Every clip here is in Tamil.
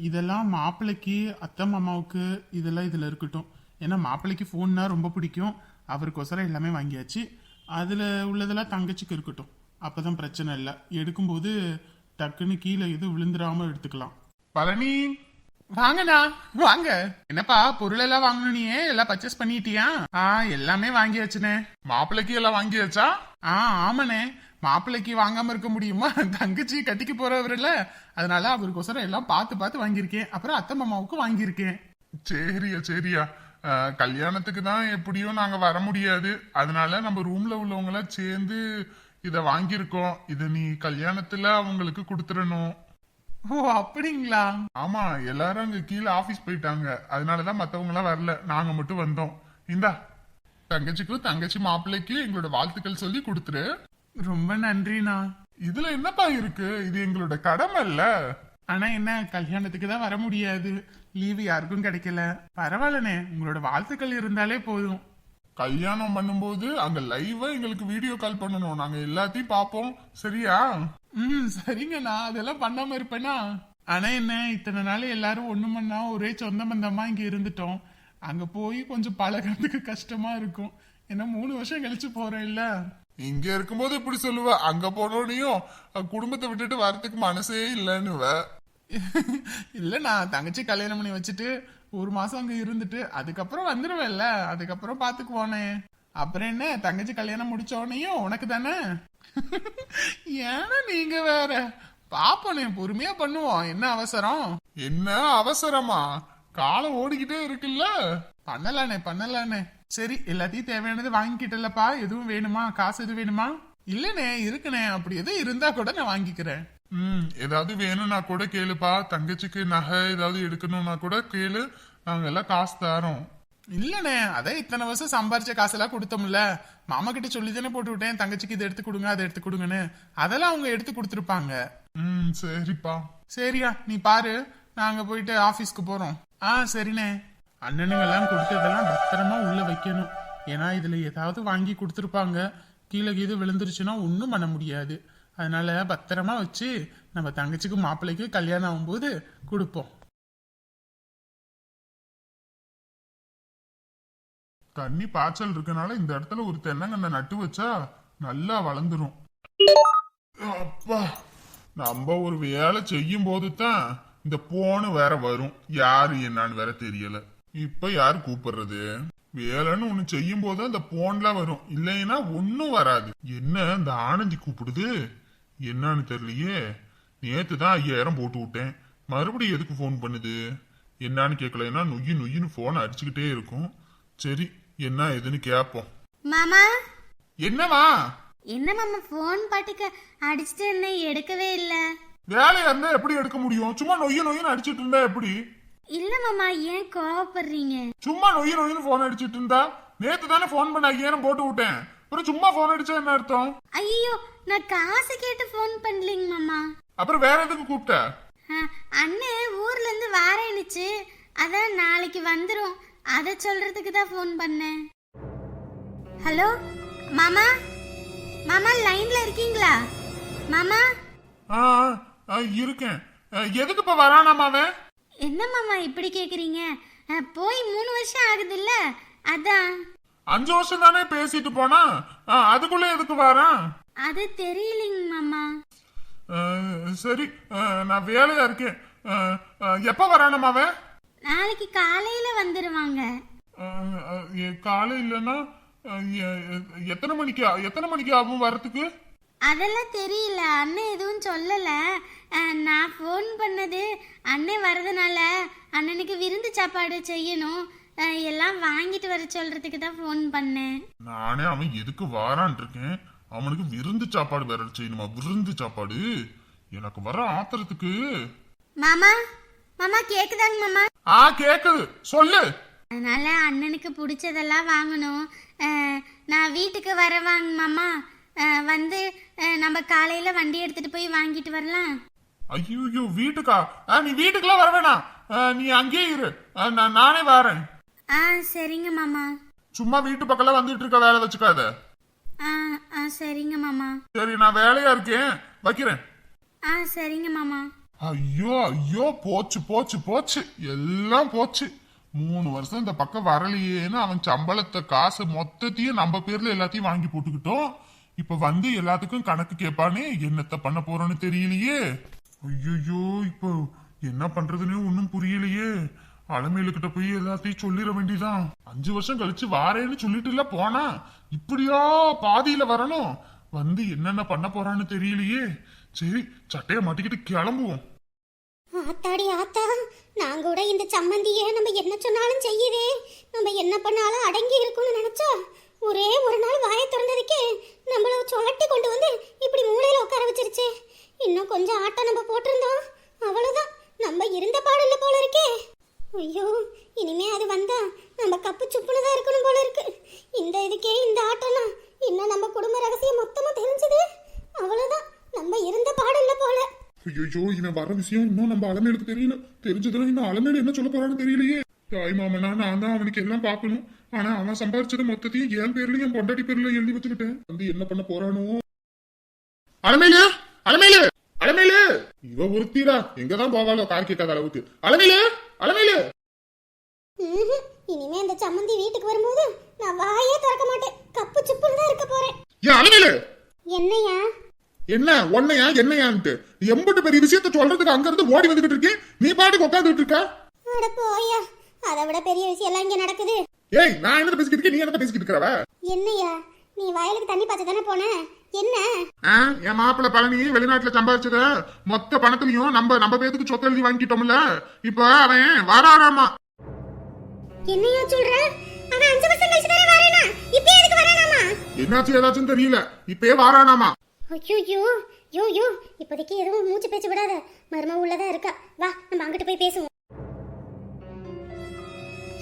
இதெல்லாம் மாப்பிள்ளைக்கு அத்தை மாமாவுக்கு இதெல்லாம் இதில் இருக்கட்டும். ஏன்னா மாப்பிள்ளைக்கு ஃபோன்னா ரொம்ப பிடிக்கும். அவருக்கோசரம் எல்லாமே வாங்கியாச்சு. அதில் உள்ளதெல்லாம் தங்கச்சிக்கு இருக்கட்டும். அப்பதான் பிரச்சனை இல்லை. எடுக்கும்போது டக்குன்னு கீழே எதுவும் விழுந்துடாம எடுத்துக்கலாம். பழனி? வாங்கண்ணா. வாங்க. என்னப்பா பொருள் எல்லாம் வாங்கணுனியே எல்லாம் பர்ச்சேஸ் பண்ணிட்டியா? ஆ எல்லாமே வாங்கியாச்சுனே மாப்பிள்ளைக்கு எல்லாம் வாங்கியாச்சா? ஆ ஆமாண்ணே. மாப்பிள்ளைக்கு வாங்காம இருக்க முடியுமா? தங்கச்சி கட்டிக்கு போறவர்ல அதனால அவருக்கோசரம் எல்லாம் பார்த்து பார்த்து வாங்கியிருக்கேன். அப்புறம் அத்தை மாமாவுக்கும் வாங்கியிருக்கேன். சரியா சரியா. கல்யாணத்துக்கு தான் எப்படியும் நாங்க வர முடியாது. அதனால நம்ம ரூம்ல உள்ளவங்கள சேர்ந்து இத வாங்கியிருக்கோம். இத நீ கல்யாணத்துல அவங்களுக்கு கொடுத்துடணும். ஓ அப்படிங்களா? ஆமா எல்லாரும் அங்க கீழே ஆபீஸ் போயிட்டாங்க. அதனாலதான் மத்தவங்க எல்லாம் வரல. நாங்க மட்டும் வந்தோம். இந்தா தங்கச்சிக்கும் தங்கச்சி மாப்பிள்ளைக்கு எங்களோட வாழ்த்துக்கள் சொல்லி கொடுத்துரு. ரொம்ப நன்றிண்ணா. இதுல என்னப்பா இருக்கு? இது எங்களோட கடமை இல்ல. ஆனா என்ன கல்யாணத்துக்கு தான் வர முடியாது. லீவு யாருக்கும் கிடைக்கல. பரவாயில்லண்ணே உங்களோட வாழ்த்துக்கள் இருந்தாலே போதும். கல்யாணம் பண்ணும்போது அங்க லைவா எங்களுக்கு வீடியோ கால் பண்ணணும். நாங்க எல்லாத்தையும் பார்ப்போம். சரியா? ம் சரிங்கண்ணா. அதெல்லாம் பண்ணாம இருப்பேனா ஆனா என்ன இத்தனை நாள் எல்லாரும் ஒண்ணு மண்ணா ஒரே சொந்த பந்தமா இங்க இருந்துட்டோம். அங்க போய் கொஞ்சம் பழகிறதுக்கு கஷ்டமா இருக்கும். ஏன்னா மூணு வருஷம் கழிச்சு போறேன் இல்ல இங்க இருக்கும்போது இப்படி சொல்லுவ. அங்க போனோடனையும் குடும்பத்தை விட்டுட்டு வரதுக்கு மனசே இல்லைன்னுவ. இல்ல நான் தங்கச்சி கல்யாணம் பண்ணி வச்சுட்டு ஒரு மாசம் அங்க இருந்துட்டு அதுக்கப்புறம் வந்துருவேன்ல. அதுக்கப்புறம் பாத்துக்குவோனே அப்புறம் என்ன தங்கச்சி கல்யாணம் முடிச்ச உடனேயும் உனக்கு தானே? ஏன்னா நீங்க வேற. பாப்போனே பொறுமையா பண்ணுவோம். என்ன அவசரம்? என்ன அவசரமா? காலம் ஓடிக்கிட்டே இருக்குல்ல? பண்ணலானே பண்ணலானே. சரி எல்லாத்தையும் தேவையானது வாங்கிக்கிட்டலப்பா. எதுவும் வேணுமா? காசு எதுவும் வேணுமா? இல்லனே இருக்குனே. அப்படி எதுவும் இருந்தா கூட நான் வாங்கிக்கிறேன். ம் ஏதாவது வேணும்னா கூட கேளுப்பா. தங்கச்சிக்கு நகை ஏதாவது எடுக்கணும்னா கூட கேளு. நாங்க எல்லாம் காசு தரோம். இல்லனே அதான் இத்தனை வருஷம் சம்பாரிச்ச காசெல்லாம் கொடுத்தோம்ல. மாமா கிட்ட சொல்லி தானே போட்டு விட்டேன் தங்கச்சிக்கு இதை எடுத்து கொடுங்க அதை எடுத்து கொடுங்கன்னு. அதெல்லாம் அவங்க எடுத்து கொடுத்துருப்பாங்க. ம் சரிப்பா. சரியா நீ பாரு. நாங்கள் போயிட்டு ஆஃபீஸ்க்கு போகிறோம் ஆ சரிண்ணே. அண்ணனுங்கெல்லாம் கொடுத்ததெல்லாம் பத்திரமா உள்ளே வைக்கணும். ஏன்னா இதில் ஏதாவது வாங்கி கொடுத்துருப்பாங்க. கீழே கீது விழுந்துருச்சுன்னா ஒன்றும் பண்ண முடியாது. அதனால பத்திரமா வச்சு நம்ம தங்கச்சிக்கு மாப்பிள்ளைக்கு கல்யாணம் ஆகும்போது கொடுப்போம். தண்ணி பாய்ச்சல் இருக்கனால இந்த இடத்துல ஒரு தென்னங்கண்ணை நட்டு வச்சா நல்லா வளர்ந்துரும். அப்பா நம்ம ஒரு வேலை செய்யும் போது தான் இந்த போனு வேற வரும். யாரு என்னன்னு வேற தெரியல. இப்ப யாரு கூப்பிடுறது? வேலைன்னு ஒண்ணு செய்யும் போது அந்த போன்லாம் வரும். இல்லைன்னா ஒன்னும் வராது. என்ன இந்த ஆனந்தி கூப்பிடுது? என்னன்னு தெரியலையே. நேத்து தான் ஐயாயிரம் போட்டு விட்டேன். மறுபடியும் எதுக்கு ஃபோன் பண்ணுது? என்னன்னு கேட்கலைன்னா நொய்யு நொய்யுன்னு போன் அடிச்சுக்கிட்டே இருக்கும். சரி என்ன ஏதுன்னு கேட்போம் மாமா? என்னவா? என்ன மாமா ஃபோன் பாட்டுக்கு அடிச்சுட்டு இருந்தேன் எடுக்கவே இல்ல. வேலையா இருந்தா எப்படி எடுக்க முடியும்? சும்மா நொய்ய நொய்யன்னு அடிச்சிட்டு இருந்தா எப்படி? இல்ல மாமா ஏன் கோவப்படுறீங்க? சும்மா நொய்ய நொய்யன்னு போன் அடிச்சிட்டு இருந்தா நேத்து தானே போன் பண்ண ஐயாயிரம் போட்டு விட்டேன். அப்புறம் சும்மா போன் அடிச்சா என்ன அர்த்தம்? ஐயோ நான் காசு கேட்டு ஃபோன் பண்ணலிங்க மாமா. அப்புறம் வேற எதுக்கு கூப்பிட்ட? அஹ், அண்ணன் ஊர்ல இருந்து வாரேனுச்சு. அதான் நாளைக்கு வந்துரும். அதை சொல்றதுக்கு தான் ஃபோன் பண்ணேன். ஹலோ மாமா? மாமா லைன்ல இருக்கீங்களா? மாமா? ஆ, இருக்கேன். எதுக்கு இப்ப வரானாமா அவன்? என்ன மாமா இப்படி கேக்குறீங்க? போய் மூணு வருஷம் ஆகுதுல்ல. அதான். அஞ்சு வருஷம் தானே பேசிட்டு போனா? அதுக்குள்ள எதுக்கு வரான் அது தெரியலைங்க மாமா. சரி. நான் வேலையா இருக்கேன். எப்ப வரானாமா அவன்? நாளைக்கு காலையில வந்துருவாங்க. காலை இல்லைன்னா எத்தனை மணிக்கு? எத்தனை மணிக்கு ஆகும் வரத்துக்கு அதெல்லாம் தெரியல. அண்ணன் எதுவும் சொல்லல. நான் ஃபோன் பண்ணது அண்ணன் வரதுனால அண்ணனுக்கு விருந்து சாப்பாடு செய்யணும். எல்லாம் வாங்கிட்டு வர சொல்றதுக்கு தான் ஃபோன் பண்ணேன். நானே அவன் எதுக்கு வாரான் இருக்கேன்? அவனுக்கு விருந்து சாப்பாடு வேற செய்யணுமா? விருந்து சாப்பாடு? எனக்கு வர ஆத்திரத்துக்கு. மாமா மாமா கேக்குதாங்க மாமா? ஆ கேக்குது. சொல்லு. அதனால அண்ணனுக்கு பிடிச்சதெல்லாம் வாங்கணும். நான் வீட்டுக்கு வரவாங்க மாமா. வந்து நம்ம காலையில வண்டி எடுத்துட்டு போய் வாங்கிட்டு வரலாம். ஐயோ வீட்டுக்கா? ஆ, நீ வீட்டுக்குலாம் வர வேணாம். நீ அங்கேயே இரு. நான் நானே வரேன். ஆ சரிங்க மாமா. சும்மா வீட்டு பக்கம்லாம் வந்துட்டு இருக்க வேலை வச்சுக்காத. ஆ ஆ சரிங்க மாமா. சரி நான் வேலையா இருக்கேன். வைக்கிறேன். ஆ சரிங்க மாமா. ஐயோ ஐயோ போச்சு போச்சு போச்சு. எல்லாம் போச்சு. மூணு வருஷம் இந்த பக்கம் வரலையேன்னு அவன் சம்பளத்தை காசு மொத்தத்தையும் நம்ம பேர்ல எல்லாத்தையும் வாங்கி போட்டுக்கிட்டோம். இப்ப வந்து எல்லாத்துக்கும் கணக்கு கேட்பானே என்னத்த பண்ண போறோன்னு தெரியலையே. ஐயோ இப்போ என்ன பண்றதுன்னே ஒன்னும் புரியலையே. அலமேலுக்கிட்ட போய் எல்லாத்தையும் சொல்லிட வேண்டியதான் அஞ்சு வருஷம் கழிச்சு வாரேன்னு சொல்லிட்டு போனா இப்படியா பாதியில வரணும்? வந்து என்னென்ன பண்ண போறான்னு தெரியலையே. சரி சட்டைய மாட்டிக்கிட்டு கிளம்புவோம். ஆத்தாடி ஆத்தா நான் கூட இந்த சம்மந்திய நம்ம என்ன சொன்னாலும் செய்யுதே. நம்ம என்ன பண்ணாலும் அடங்கி இருக்கும்னு நினைச்சா ஒரே ஒரு நாள் வாயை திறந்ததுக்கே நம்மள சுழட்டி கொண்டு வந்து இப்படி மூளையில உட்கார வச்சிருச்சே. இன்னும் கொஞ்சம் ஆட்டம் நம்ம போட்டிருந்தோம். அவ்வளவுதான். நம்ம இருந்த பாடல்ல போல இருக்கே. ஐயோ இனிமே அது வந்தா நம்ம கப்பு சுப்புனு தான் இருக்கணும் போல இருக்கு. இந்த இதுக்கே இந்த ஆட்டம்னா இன்னும் நம்ம குடும்ப ரகசியம் மொத்தமா தெரிஞ்சது. அவ்வளவுதான். நம்ம இருந்த பாடல்ல போல. ஐயோ இவன் வர விஷயம் இன்னும் நம்ம அலமேலுக்கு தெரியல. தெரிஞ்சதுல இன்னும் அலமேலு என்ன சொல்ல போறான்னு தெரியலையே. தாய் மாமனா நான் தான் அவனுக்கு எல்லாம் பார்க்கணும். ஆனா அவன் சம்பாரிச்சது மொத்தத்தையும் என் பேர்லயும் என் பொண்டாட்டி பேர்ல எழுதி வச்சுக்கிட்டேன். வந்து என்ன பண்ண போறானோ? அலமேலு! அலமேலு! அலமேலு! இவ ஒருத்திடா. எங்கதான் போவாளோ கார் கேட்காத அளவுக்கு. அலமேலு! ம்ஹும். இனிமே இந்த சம்மந்தி வீட்டுக்கு வரும்போது நான் வாயே திறக்க மாட்டேன். கப்பு சுப்புன்னு தான் இருக்க போறேன். ஏன் அலமேலு! என்னையா? என்ன? ஒன்னையா என்னையான்ட்டு. எம்பட்டு பெரிய விஷயத்த சொல்றதுக்கு அங்க இருந்து ஓடி வந்துகிட்டு இருக்கேன். நீ பாட்டுக்கு உட்காந்துட்டு இருக்க? அட போயா. அதை விட பெரிய விஷயம் எல்லாம் இங்க நடக்குது. ஏய் நான் என்ன பேசிக்கிட்டு இருக்கேன்? நீ என்ன பேசிக்கிட்டு இருக்கிறவ? என்னையா நீ வயலுக்கு தண்ணி பாய்ச்ச தானே போன? என்ன? ஆ, என் மாப்பிள்ள பழனி வெளிநாட்டுல சம்பாதிச்சத மொத்த பணத்துலயும் நம்ம நம்ம பேத்துக்கு சொத்து எழுதி வாங்கிட்டோம்ல இப்ப அவன் வராராமா? என்னையா சொல்ற? அவன் அஞ்சு வருஷம் கழிச்சு தானே வரேனா? இப்ப எதுக்கு வரானாமா? என்னாச்சு ஏதாச்சும் தெரியல. இப்பயே வாரானாமா? ஐயோ யோ யோ யோ இப்போதைக்கு எதுவும் மூச்சு பேச்சு விடாத. மரும உள்ளதா இருக்கா. வா நம்ம அங்கிட்டு போய் பேசுவோம்.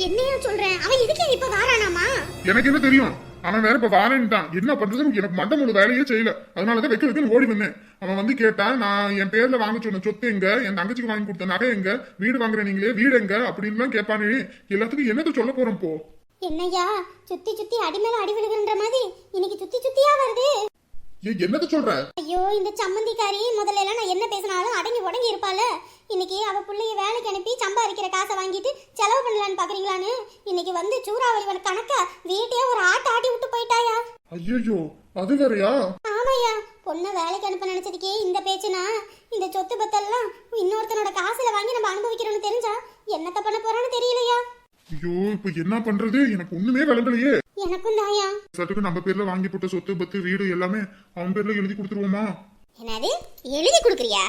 என்னையா சொல்றேன்? அவன் எதுக்கு இப்ப வாரானாமா? எனக்கு என்ன தெரியும்? அவன் வேற இப்ப வாரேன்ட்டான். என்ன பண்றதுன்னு எனக்கு மண்டை முழு வேலையே செய்யல. அதனாலதான் வைக்க வைக்கன்னு ஓடி வந்தேன். அவன் வந்து கேட்டான் நான் என் பேர்ல வாங்க சொன்ன சொத்து எங்க? என் தங்கச்சிக்கு வாங்கி கொடுத்த நகை எங்க? வீடு வாங்குற நீங்களே வீடு எங்க? அப்படின்லாம் கேட்பானே. எல்லாத்துக்கும் என்னத்த சொல்ல போறோம் போ. என்னய்யா சுத்தி சுத்தி அடி மேல அடி விழுகுன்ற மாதிரி இன்னைக்கு ஏய், என்னத்த சொல்ற? ஐயோ இந்த சம்மந்திக்காரி முதல்ல எல்லாம் நான் என்ன பேசினாலும் அடங்கி உடங்கி இருப்பாள. இன்னைக்கு அவ பிள்ளைய வேலைக்கு அனுப்பி சம்பாதிக்கிற காசை வாங்கிட்டு செலவு பண்ணலான்னு பாக்குறீங்களான்னு இன்னைக்கு வந்து சூறாவளி கணக்கா வீட்டையே ஒரு ஆட்ட ஆட்டி விட்டு போயிட்டாயா? ஐயோ அது வேறயா? ஆமாய்யா பொண்ணை வேலைக்கு அனுப்ப நினைச்சதுக்கே இந்த பேச்சுனா. இந்த சொத்து பத்தெல்லாம் இன்னொருத்தனோட காசுல வாங்கி நம்ம அனுபவிக்கிறோம்னு தெரிஞ்சா என்னத்த பண்ண போறான்னு தெரியலையா? ஐயோ இப்ப என்ன பண்றது? எனக்கு ஒண்ணுமே விளங்கலையே. எனக்கும் தாயா சட்டுக்கு நம்ம பேர்ல வாங்கி போட்ட சொத்து பத்து வீடு எல்லாமே அவன் பேர்ல எழுதி கொடுத்துருவோமா? என்னது? எழுதி கொடுக்குறியா?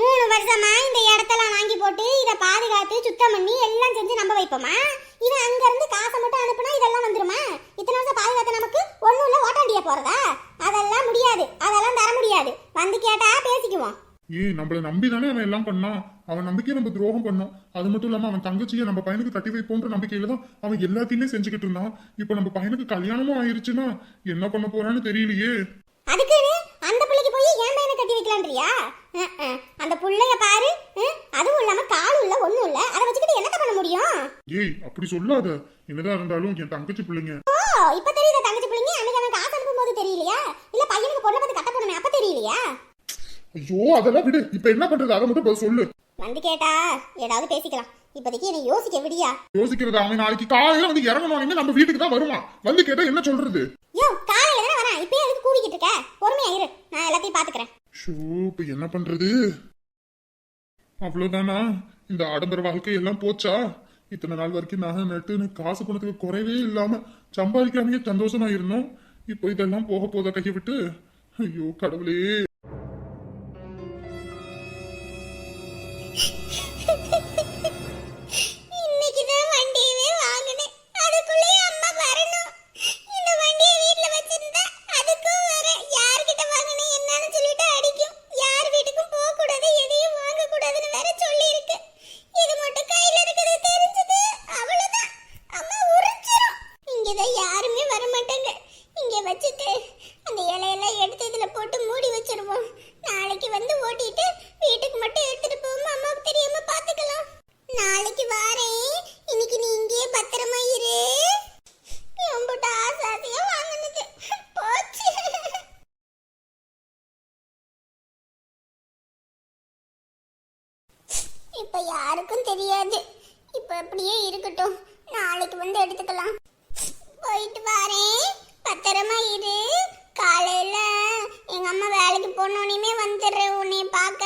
மூணு வருஷமா இந்த இடத்தெல்லாம் வாங்கி போட்டு இதை பாதுகாத்து சுத்தம் பண்ணி எல்லாம் செஞ்சு நம்ப வைப்போமா? இவன் அங்க இருந்து காசை மட்டும் அனுப்புனா இதெல்லாம் வந்துருமா? இத்தனை வருஷம் பாதுகாத்த நமக்கு ஒண்ணும் இல்ல ஓட்டாண்டியா போறதா அதெல்லாம் முடியாது. அதெல்லாம் தர முடியாது. வந்து கேட்டா பேசிக்குவோம். ஏய் நம்மள நம்பி தானே அவன் எல்லாம் பண்ணான்? அவன் நம்பிக்கையை நம்ம துரோகம் பண்ணோம். அது மட்டும் இல்லாம அவன் தங்கச்சியை நம்ம பையனுக்கு கட்டி வைப்போன்ற நம்பிக்கையில தான் அவன் எல்லாத்தையுமே செஞ்சுக்கிட்டு இருந்தான். இப்ப நம்ம பையனுக்கு கல்யாணமும் ஆயிருச்சுன்னா என்ன பண்ண போறான்னு தெரியலையே. அதுக்குன்னு அந்த பிள்ளைக்கு போய் ஏன் பையனை கட்டி வைக்கலான்றியா. அந்த புள்ளைய பாரு. அதுவும் இல்லாம காலும் இல்ல ஒண்ணும் இல்ல. அதை வச்சுக்கிட்டு என்னத்த பண்ண முடியும்? ஏய் அப்படி சொல்லாத. என்னதான் இருந்தாலும் என் தங்கச்சி பிள்ளைங்க. ஓ இப்ப தெரியுதா தங்கச்சி பிள்ளைங்க? அன்னைக்கு அவன் காசு அனுப்பும் போது தெரியலையா? இல்ல பையனுக்கு பொண்ணை பார்த்து கட்ட போனமே அப்ப தெரியலையா? ஐயோ அதெல்லாம் விடு. இப்ப என்ன பண்றது? அதை மட்டும் சொல்லு. வந்து கேட்டா ஏதாவது பேசிக்கலாம். இப்போதைக்கு என்னை யோசிக்க விடியா. யோசிக்கிறது? அவன் நாளைக்கு காலையில வந்து இறங்கணும் நம்ம வீட்டுக்கு தான் வருவான். வந்து கேட்டா என்ன சொல்றது? யோ காலையில தானே வரேன். இப்பயே எதுக்கு கூவிக்கிட்டு இருக்க? பொறுமையா இரு நான் எல்லாத்தையும் பாத்துக்கிறேன் ஷோ இப்ப என்ன பண்றது? அவ்வளவுதானா? இந்த ஆடம்பர வாழ்க்கை எல்லாம் போச்சா? இத்தனை நாள் வரைக்கும் நகை நட்டுன்னு காசு பணத்துக்கு குறைவே இல்லாம சம்பாதிக்காமயே சந்தோஷமா இருந்தோம். இப்போ இதெல்லாம் போக போதா கையை விட்டு ஐயோ கடவுளே. வச்சுட்டு அந்த இலையெல்லாம் எடுத்து இதுல போட்டு மூடி வச்சிருவோம். நாளைக்கு வந்து ஓட்டிட்டு வீட்டுக்கு மட்டும் எடுத்துட்டு போவோம் அம்மாவுக்கு தெரியாம பாத்துக்கலாம் இப்ப யாருக்கும் தெரியாது இப்ப அப்படியே இருக்கட்டும் நாளைக்கு வந்து எடுத்துக்கலாம் போயிட்டு வரேன் பத்திரமா இரு காலையில எங்க அம்மா வேலைக்கு போனோனையுமே வந்துடுறேன் உன்னை பார்க்க.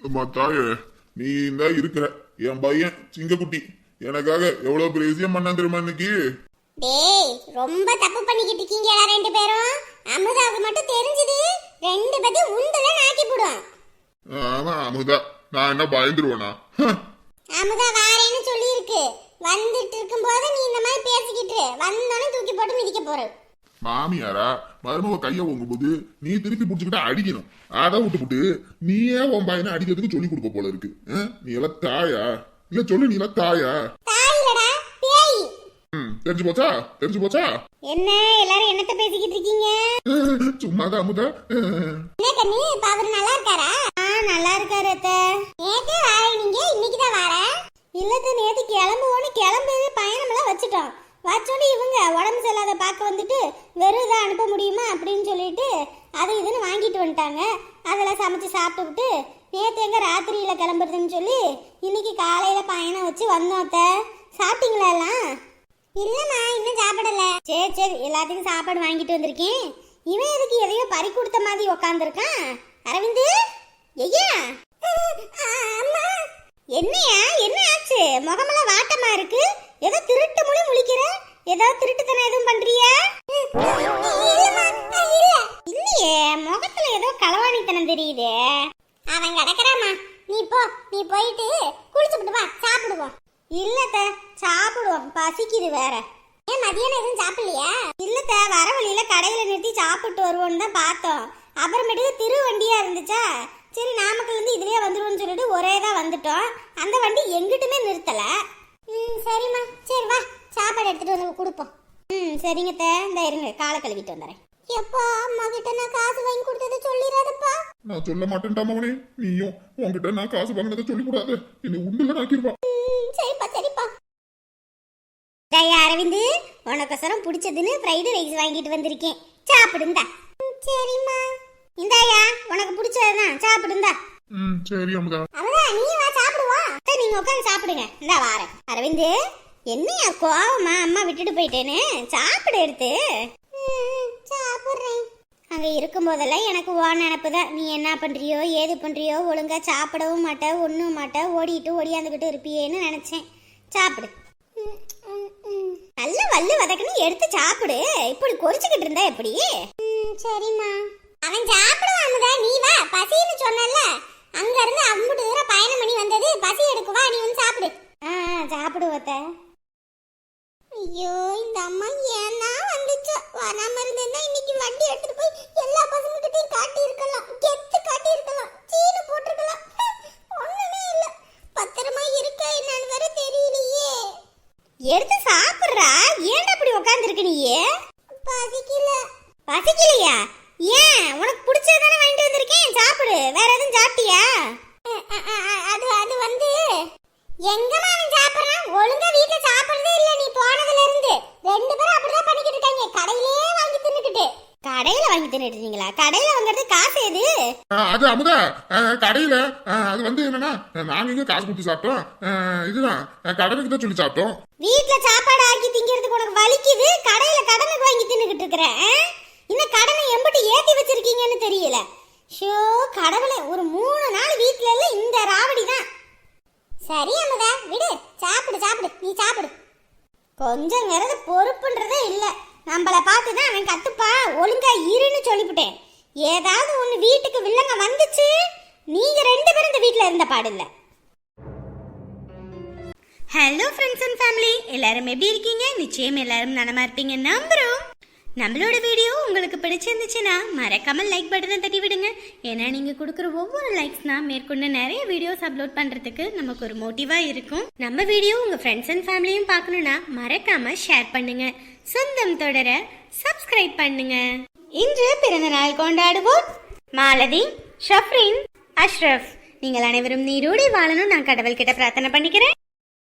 அம்மா தாயே நீ தான் இருக்கிற. என் பையன் சிங்கக்குட்டி. எனக்காக எவ்வளவு பெரிய விஷயம் பண்ணான் தெரியுமா இன்னைக்கு? டேய் ரொம்ப தப்பு பண்ணிக்கிட்டு இருக்கீங்களா ரெண்டு பேரும். அமுதாவுக்கு மட்டும் தெரிஞ்சது ரெண்டு பேத்தையும் உண்டுல நாக்கி போடும் ஆமா அமுதா. நான் என்ன பயந்துருவேனா. அமுதா வாரேன்னு சொல்லியிருக்கு? வந்துட்டு இருக்கும்போது நீ இந்த மாதிரி பேசிக்கிட்டு வந்தோடனே தூக்கி போட்டு மிதிக்க போற மாமியாரா மருமக கைய ஓங்கும்போது நீ திருப்பி புடிச்சுக்கிட்டா அடிக்கணும். அதை விட்டுப்புட்டு நீயே உன் பையனை அடிக்கிறதுக்கு சொல்லி கொடுக்க போல இருக்கு? நீ எல்லாம் தாயா? இல்ல சொல்லு நீ எல்லாம் தாயா? தெரிஞ்சு போச்சா? தெரிஞ்சு போச்சா? என்ன எல்லாரும் என்னத்த பேசிக்கிட்டு இருக்கீங்க? சும்மாதான் அமுதா. என்ன கண்ணு இப்ப அவரு நல்லா இருக்காரா? ஆ நல்லா இருக்காரு அத்த. நேத்தே வார நீங்க இன்னைக்கு தான் வார இல்லத்த நேத்து கிளம்புவோன்னு கிளம்பு பயணம் எல்லாம் வச்சுட்டோம். வச்சோன்னே இவங்க உடம்பு சரியில்லாத பார்க்க வந்துட்டு வெறும் இதை அனுப்ப முடியுமா அப்படின்னு சொல்லிட்டு அது இதுன்னு வாங்கிட்டு வந்துட்டாங்க. அதெல்லாம் சமைச்சு சாப்பிட்டுவிட்டு நேற்று எங்க ராத்திரியில கிளம்புறதுன்னு சொல்லி இன்னைக்கு காலையில பயணம் வச்சு வந்தோம் அத்தை. சாப்பிட்டீங்களா எல்லாம்? இல்லைம்மா இன்னும் சாப்பிடல. சரி சரி எல்லாத்துக்கும் சாப்பாடு வாங்கிட்டு வந்திருக்கேன். இவன் எதுக்கு எதையோ பறி கொடுத்த மாதிரி உக்காந்துருக்கான்? அரவிந்து? ஐயா என்னையா? என்ன ஆச்சு? முகமெல்லாம் வாட்டமா இருக்கு? ஏதோ திருட்டு மொழி முழி ஏதோ திருட்டுத்தனம் எதுவும் பண்றியா? இல்லையே முகத்துல ஏதோ களவாணித்தனம் தெரியுதே. அவன் கிடக்குறாமா நீ போ நீ போயிட்டு குளிச்சுட்டு வா சாப்பிடுவோம். இல்லத்த சாப்பிடுவோம். பசிக்குது வேற. ஏன் மதியானம் எதுவும் சாப்பிடலையா? இல்லத்த வர வழியில கடையில நிறுத்தி சாப்பிட்டு வருவோம்னு தான் பார்த்தோம். அப்புறமேட்டுக்கு திரு வண்டியா இருந்துச்சா? சரி நாமக்கல் இருந்து இதுலயே வந்துருவோம்னு சொல்லிட்டு ஒரே தான் வந்துட்டோம். அந்த வண்டி எங்கிட்டுமே நிறுத்தல. ம் சரிம்மா. சரி வா. சாப்பாடு எடுத்துட்டு வந்து கொடுப்போம். ம் சரிங்க தே இந்த இருங்க. காலை கழுவிட்டு வந்துடுறேன். எப்பா அம்மா கிட்ட நான் காசு வாங்கி கொடுத்ததை சொல்லிடாதப்பா நான் சொல்ல மாட்டேன்டா மகனே நீயும் உன்கிட்ட நான் காசு வாங்கினதை சொல்லி கூடாது என்னை உண்டுல நாக்கிருவா ம், சரிப்பா சரிப்பா. டேய் அரவிந்து உனக்கொசரம் பிடிச்சதுன்னு ஃப்ரைடு ரைஸ் வாங்கிட்டு வந்திருக்கேன். சாப்பிடுந்தா. சரிம்மா. இந்தாயா உனக்கு பிடிச்சதுதான் சாப்பிடுந்தா. ம் சரி அமுதா. அவதான் நீ வா சாப்பிடுவா நீங்க உட்காந்து சாப்பிடுங்க. இந்தா வாரேன். அரவிந்து என்னையா கோவமா அம்மா விட்டுட்டு போயிட்டேன்னு? சாப்பிடு எடுத்து. சாப்பிட்றேன். அங்கே இருக்கும்போதெல்லாம் எனக்கு ஓ நினப்பு தான். நீ என்ன பண்ணுறியோ ஏது பண்ணுறியோ ஒழுங்கா சாப்பிடவும் மாட்ட ஒன்றும் மாட்ட ஓடிட்டு ஓடியாந்துக்கிட்டு இருப்பியேன்னு நினச்சேன். சாப்பிடு. நல்ல வல்லு வதக்குன்னு எடுத்து சாப்பிடு. இப்படி கொறிச்சுக்கிட்டு இருந்தா எப்படி? சரிம்மா. அவன் சாப்பிடுவான் நீ வா பசின்னு சொன்னல அங்க இருந்து அம்புட்டு தூரம் பயணம் பண்ணி வந்தது பசி எடுக்கு வா நீ வந்து சாப்பிடு ஆ சாப்பிடுவத்த ஐயோ இந்த அம்மா ஏன்னா வந்துச்சு வராம இருந்திருந்தா இன்னைக்கு வண்டி எடுத்துட்டு போய் எல்லா பசங்ககிட்டயும் காட்டி இருக்கலாம் கெத்து காட்டி இருக்கலாம் சீனு போட்டிருக்கலாம் ஒண்ணுமே இல்ல பத்திரமா இருக்கா என்னன்னு வேற தெரியலையே எடுத்து சாப்பிடுறா ஏன் அப்படி உட்காந்துருக்கு நீயே பசிக்கல பசிக்கலையா ஏன்? உனக்கு பிடிச்சதானே வாங்கிட்டு வந்திருக்கேன். சாப்பிடு. வேற எதுவும் சாப்பிட்டியா? அது அது வந்து எங்கம்மா அவன் சாப்பிடுறான்? ஒழுங்கா வீட்ல சாப்பிடுறதே இல்ல நீ போனதுல இருந்து ரெண்டு பேரும் அப்படிதான் பண்ணிக்கிட்டு இருக்காங்க. கடையிலே வாங்கி தின்னுக்கிட்டு கடையில வாங்கி தின்னுட்டு இருக்கீங்களா கடையில வாங்குறது காசு எது? அது அமுதா. கடையில அது வந்து என்னன்னா நாங்க இங்க காசு கொடுத்து சாப்பிட்டோம். இதுதான். கடனுக்கு தான் சொல்லி சாப்பிட்டோம். வீட்ல சாப்பாடு ஆக்கி திங்கிறதுக்கு உனக்கு வலிக்குது. கடையில கடனுக்கு வாங்கி தின்னுகிட்டு இருக்கிற இன்னும் கடனை எம்பிட்டு ஏத்தி வச்சிருக்கீங்கன்னு தெரியல ஷோ கடவுளே ஒரு மூணு நாள் வீட்ல இல்ல இந்த ராவடி தான். சரி அமுதா விடு. சாப்பிடு சாப்பிடு. நீ சாப்பிடு. கொஞ்சங்கிறது பொறுப்புன்றதே இல்ல. நம்மள பார்த்து தான் அவன் கத்துப்பா. ஒழுங்கா இருன்னு சொல்லிவிட்டேன். ஏதாவது ஒன்று வீட்டுக்கு வில்லங்க வந்துச்சு நீங்க ரெண்டு பேரும் இந்த வீட்ல இருந்த பாடில்லை ஹலோ ஃப்ரெண்ட்ஸ் அண்ட் ஃபேமிலி எல்லாரும் எப்படி இருக்கீங்க? நிச்சயம் எல்லாரும் நலமா இருப்பீங்க. நம்புறோம். நம்மளோட வீடியோ உங்களுக்கு பிடிச்சிருந்துச்சுன்னா மறக்காமல் லைக் பட்டனை தட்டி விடுங்க. ஏன்னா நீங்கள் கொடுக்குற ஒவ்வொரு லைக்ஸ்னா மேற்கொண்டு நிறைய வீடியோஸ் அப்லோட் பண்ணுறதுக்கு நமக்கு ஒரு மோட்டிவாக இருக்கும். நம்ம வீடியோ உங்கள் ஃப்ரெண்ட்ஸ் அண்ட் ஃபேமிலியும் பார்க்கணும்னா மறக்காமல் ஷேர் பண்ணுங்க. சொந்தம் தொடர சப்ஸ்கிரைப் பண்ணுங்க. இன்று பிறந்த நாள் கொண்டாடுவோம். மாலதி ஷஃப்ரின் அஷ்ரஃப். நீங்கள் அனைவரும் நீரோடி வாழணும். நான் கடவுள்கிட்ட பிரார்த்தனை பண்ணிக்கிறேன்.